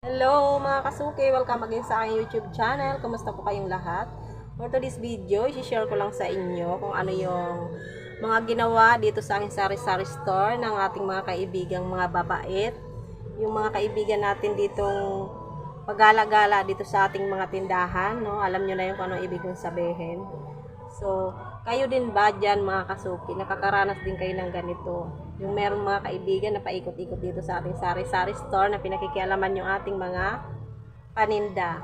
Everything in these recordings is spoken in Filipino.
Hello mga kasuki! Welcome again sa aking YouTube channel. Kumusta po kayong lahat? For today's video, i-share ko lang sa inyo kung ano yung mga ginawa dito sa aking sari-sari store ng ating mga kaibigang mga babait. Yung mga kaibigan natin ditong pagala-gala dito sa ating mga tindahan. No? Alam nyo na yung kung ano ibig kong sabihin. So, kayo din ba dyan mga kasuki? Nakakaranas din kayo ng ganito. Yung meron mga kaibigan na paikot-ikot dito sa ating sari-sari store na pinakikialaman yung ating mga paninda.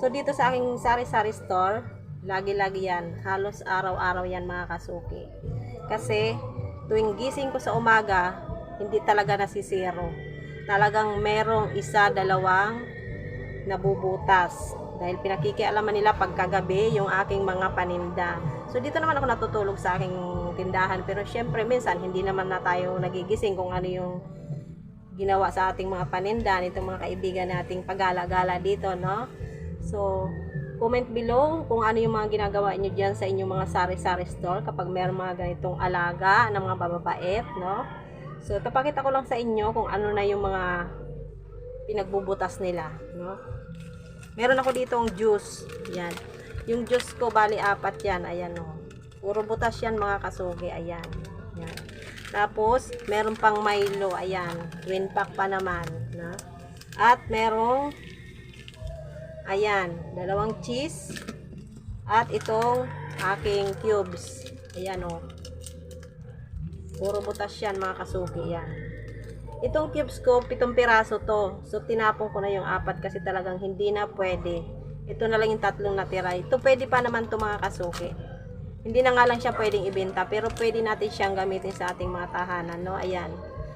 So, dito sa aking sari-sari store, lagi-lagi yan. Halos araw-araw yan mga kasuki. Kasi, tuwing gising ko sa umaga, hindi talaga nasisiro. Talagang merong isa, dalawang nabubutas. Dahil pinakikialaman nila pagkagabi yung aking mga paninda. So dito naman ako natutulog sa aking tindahan. Pero syempre minsan hindi naman na tayo nagigising kung ano yung ginawa sa ating mga paninda nitong mga kaibigan nating pagala-gala dito, no? So, comment below kung ano yung mga ginagawa nyo dyan sa inyong mga sari-sari store kapag meron mga ganitong alaga ng mga bababait, no? So, papakita ko lang sa inyo kung ano na yung mga pinagbubutas nila, no? Meron ako ditong juice. Yan. Yung juice ko, bali apat yan. Ayan o. Puro butas yan mga kasugi. Ayan. Yan. Tapos, meron pang Milo. Ayan. Twin pack pa naman. Na? At merong ayan. Dalawang cheese. At itong aking cubes. Ayan o. Puro butas yan mga kasugi. Yan. Itong cubes ko, pitong piraso to. So, tinapon ko na yung apat kasi talagang hindi na pwede. Ito na lang yung tatlong natira. Ito pwede pa naman to mga kasuki. Hindi na nga lang siya pwedeng ibenta, pero pwede natin siyang gamitin sa ating mga tahanan, no? Ayan.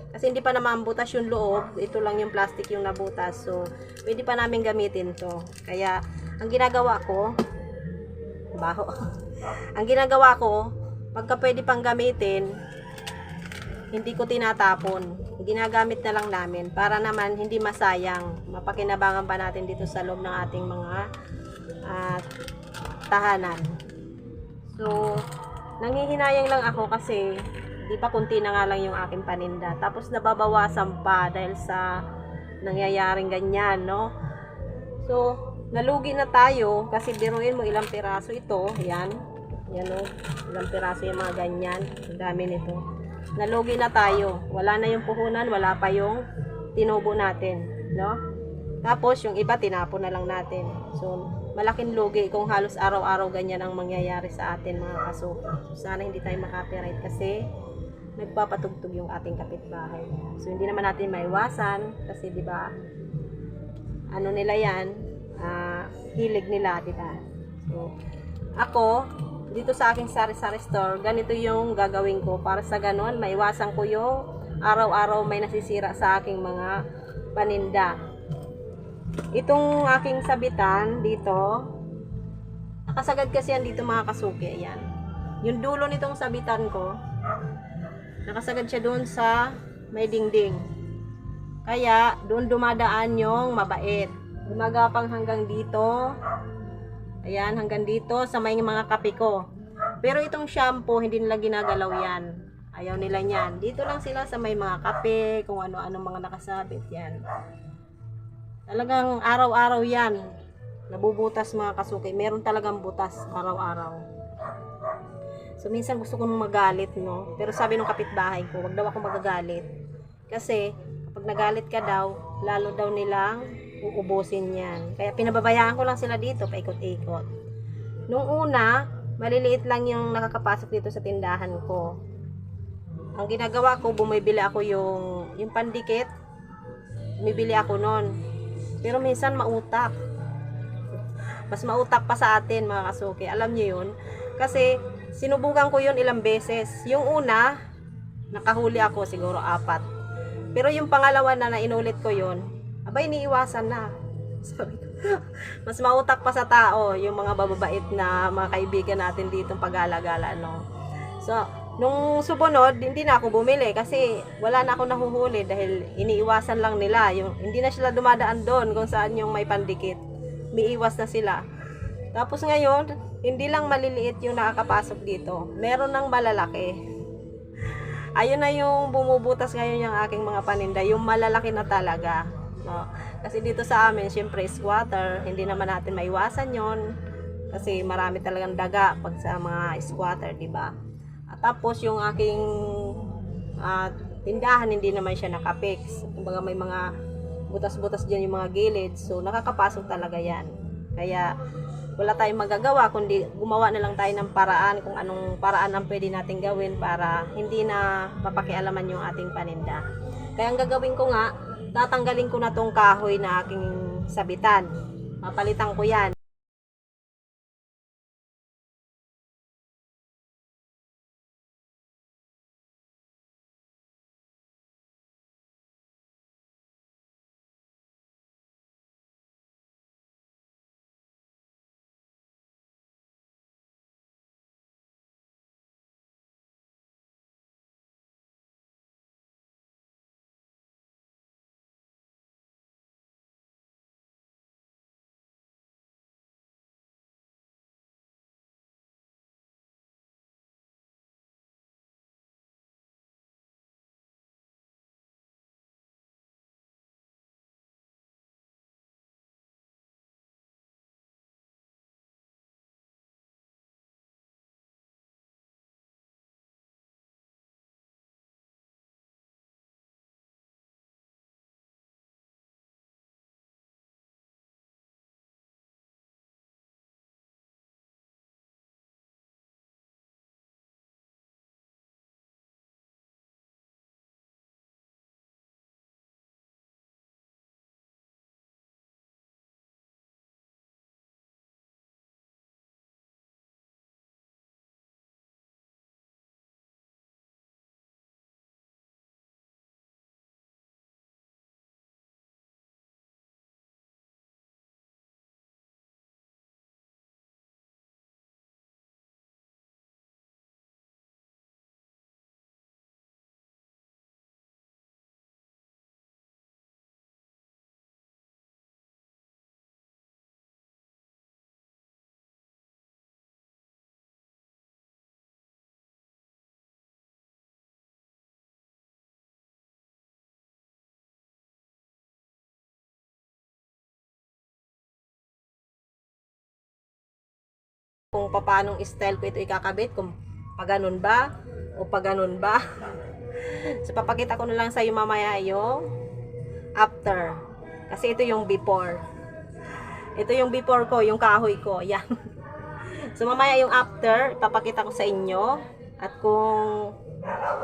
Kasi hindi pa naman butas yung loob. Ito lang yung plastic yung nabutas. So, pwede pa namin gamitin to. Kaya, ang ginagawa ko, baho. ang ginagawa ko, pagka pwede pang gamitin, hindi ko tinatapon. Ginagamit na lang namin para naman hindi masayang. Mapakinabangan pa natin dito sa loob ng ating mga ah, tahanan. So, nangihinayang lang ako kasi di ba kunti na nga lang yung aking paninda. Tapos nababawasan pa dahil sa nangyayaring ganyan, no? So, nalugi na tayo kasi biruin mo ilang piraso ito. Yan. Yan o. Ilang piraso yung mga ganyan. Ang dami nito. Nalugi na tayo. Wala na yung puhunan. Wala pa yung tinubo natin. No? Tapos, yung iba, tinapon na lang natin. So, malaking lugi kung halos araw-araw ganyan ang mangyayari sa atin mga kasuka. So, sana hindi tayo makapiright kasi nagpapatugtog yung ating kapitbahay. So, hindi naman natin maiwasan kasi, di ba, ano nila yan, ah, hilig nila, di ba? So, ako, dito sa aking sari-sari store, ganito yung gagawin ko para sa ganon, maiwasan ko yung araw-araw may nasisira sa aking mga paninda. Itong aking sabitan dito, nakasagad kasi yan dito mga kasuki, ayan. Yung dulo nitong sabitan ko, nakasagad siya doon sa may dingding. Kaya, doon dumadaan yung mabait. Gumagapang hanggang dito. Ayan, hanggang dito sa may mga kape ko. Pero itong shampoo, hindi nila ginagalaw yan. Ayaw nila yan. Dito lang sila sa may mga kape, kung ano-ano mga nakasabit yan. Talagang araw-araw yan. Nabubutas mga kasuki. Meron talagang butas araw-araw. So, minsan gusto kong magalit, no? Pero sabi ng kapitbahay ko, wag daw ako magagalit. Kasi, kapag nagalit ka daw, lalo daw nilang uubusin yan. Kaya pinababayaan ko lang sila dito, paikot-ikot. Nung una, maliliit lang yung nakakapasok dito sa tindahan ko. Ang ginagawa ko, bumibili ako yung, yung pandikit. Bumibili ako nun. Pero minsan mautak. Mas mautak pa sa atin mga kasuki. Alam niyo yun? Kasi sinubukan ko yun ilang beses. Yung una, nakahuli ako siguro apat. Pero yung pangalawa na nainulit ko yun, abay iniiwasan na. Sabi ko, mas mautak pa sa tao yung mga bababait na mga kaibigan natin dito pag-alagala, no? So, nung sumunod, hindi na ako bumili kasi wala na ako nahuhuli dahil iniiwasan lang nila. Yung, hindi na sila dumadaan doon kung saan yung may pandikit. Miiwas na sila. Tapos ngayon, hindi lang maliliit yung nakakapasok dito. Meron ng malalaki. Ayun na yung bumubutas ngayon yung aking mga paninda. Yung malalaki na talaga. Oh, kasi dito sa amin, syempre squatter, hindi naman natin maiwasan yon kasi marami talagang daga pag sa mga squatter, di ba? At tapos yung aking ah, tindahan, hindi naman siya nakapix. Kumbaga may mga butas-butas dyan yung mga gilid. So, nakakapasok talaga yan. Kaya, wala tayong magagawa kundi gumawa na lang tayo ng paraan kung anong paraan ang pwede natin gawin para hindi na mapakialaman yung ating paninda. Kaya ang gagawin ko nga, tatanggalin ko na tong kahoy na aking sabitan. Papalitan ko yan. Kung paanong style ko ito ikakabit, kung paganon ba, o paganon ba. so, papakita ko na lang sa iyo mamaya yung after. Kasi ito yung before. Ito yung before ko, yung kahoy ko. Yan. so, mamaya yung after, papakita ko sa inyo. At kung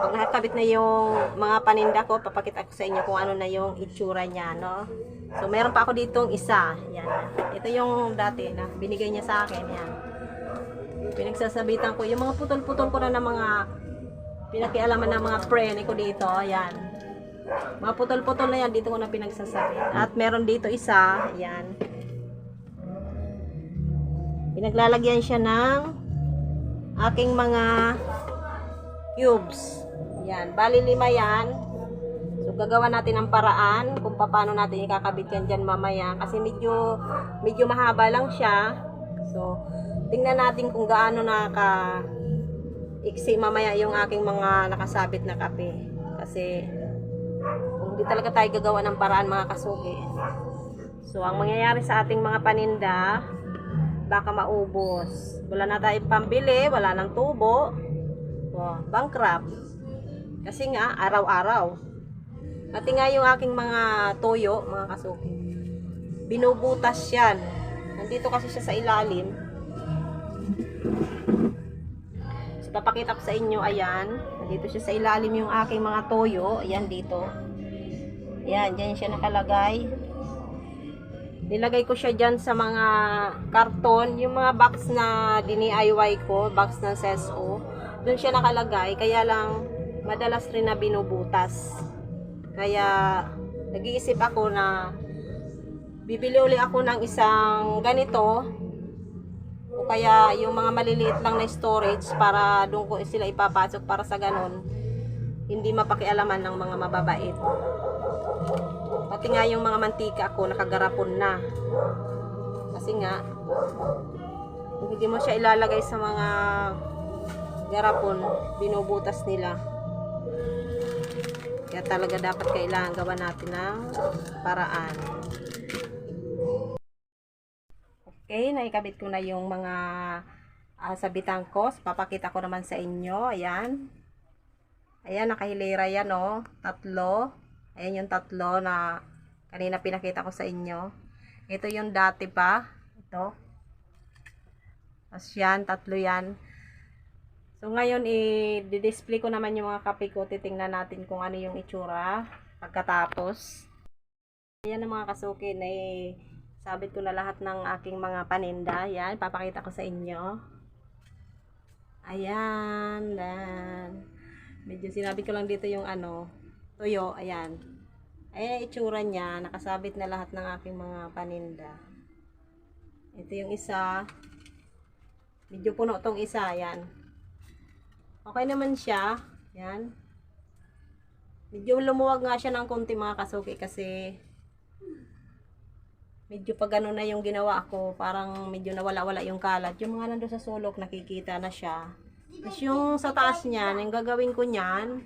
pag nakakabit na yung mga paninda ko, papakita ko sa inyo kung ano na yung itsura niya, no? So, meron pa ako ditong isa. Yan. Ito yung dati na binigay niya sa akin. Yan pinagsasabitan ko yung mga putol-putol ko na ng mga pinakialaman ng mga prene ko dito ayan. Mga putol-putol na yan dito ko na pinagsasabit at meron dito isa ayan. Pinaglalagyan siya ng aking mga cubes. Yan bali lima yan. So gagawa natin ang paraan kung paano natin ikakabit yan dyan mamaya. Kasi medyo medyo mahaba lang siya. So tingnan natin kung gaano naka iksi mamaya yung aking mga nakasabit na kape. Kasi kung hindi talaga tayo gagawa ng paraan mga kasugi. So ang mangyayari sa ating mga paninda, baka maubos. Wala na tayong pambili, wala nang tubo. Oh, bankrupt. Kasi nga, araw-araw. Pati nga yung aking mga toyo, mga kasuki. Binubutas yan. Nandito kasi siya sa ilalim. So, papakita ko sa inyo, ayan. Dito siya sa ilalim yung aking mga toyo. Ayan, dito. Ayan, dyan siya nakalagay. Nilagay ko siya dyan sa mga karton. Yung mga box na dini-IY ko, box ng CSO. Doon siya nakalagay. Kaya lang, madalas rin na binubutas. Kaya, nag-iisip ako na bibili uli ako ng isang ganito kaya yung mga maliliit lang na storage para doon ko sila ipapasok para sa ganon hindi mapakialaman ng mga mababait. Pati nga yung mga mantika ko nakagarapon na. Kasi nga hindi mo siya ilalagay sa mga garapon binubutas nila. Kaya talaga dapat kailangan gawa natin ng paraan. Okay, naikabit ko na yung mga ah, sabitan ko. Papakita ko naman sa inyo. Ayan. Ayan, nakahilera yan, oh. Tatlo. Ayan yung tatlo na kanina pinakita ko sa inyo. Ito yung dati pa. Ito. Tapos yan, tatlo yan. So, ngayon, i-display ko naman yung mga kape ko. Titingnan natin kung ano yung itsura pagkatapos. Ayan ang mga kasukin. Eh, sabit ko na lahat ng aking mga paninda. Ayan, papakita ko sa inyo. Ayan, dan. Medyo sinabi ko lang dito yung ano, tuyo, ayan. Ayan ang itsura niya, nakasabit na lahat ng aking mga paninda. Ito yung isa. Medyo puno tong isa, ayan. Okay naman siya, ayan. Medyo lumuwag nga siya ng konti mga kasuki kasi medyo pag ano na yung ginawa ko, parang medyo nawala-wala yung kalat. Yung mga nando sa sulok, nakikita na siya. Tapos yung sa taas niyan, yung gagawin ko niyan,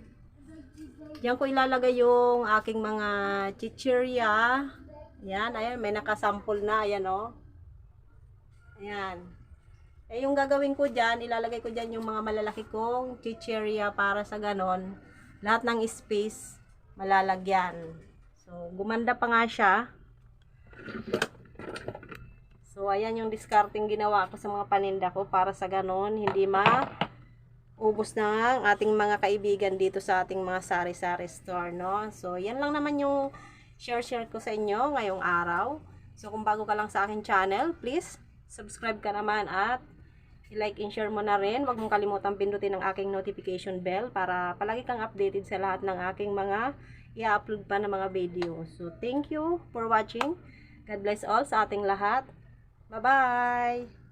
diyan ko ilalagay yung aking mga chichirya. Yan, ayan, may nakasample na, ayan o. Ayan. Eh, yung gagawin ko dyan, ilalagay ko dyan yung mga malalaki kong chichirya para sa ganon. Lahat ng space, malalagyan. So, gumanda pa nga siya. So, ayan yung discarding ginawa ko sa mga paninda ko para sa ganon, hindi ma ubos na ang ating mga kaibigan dito sa ating mga sari-sari store, no? So, yan lang naman yung share-share ko sa inyo ngayong araw. So, kung bago ka lang sa akin channel, please, subscribe ka naman at i-like and share mo na rin. Huwag mong kalimutang pindutin ang aking notification bell para palagi kang updated sa lahat ng aking mga i-upload pa ng mga video. So, thank you for watching. God bless all sa ating lahat. Bye-bye!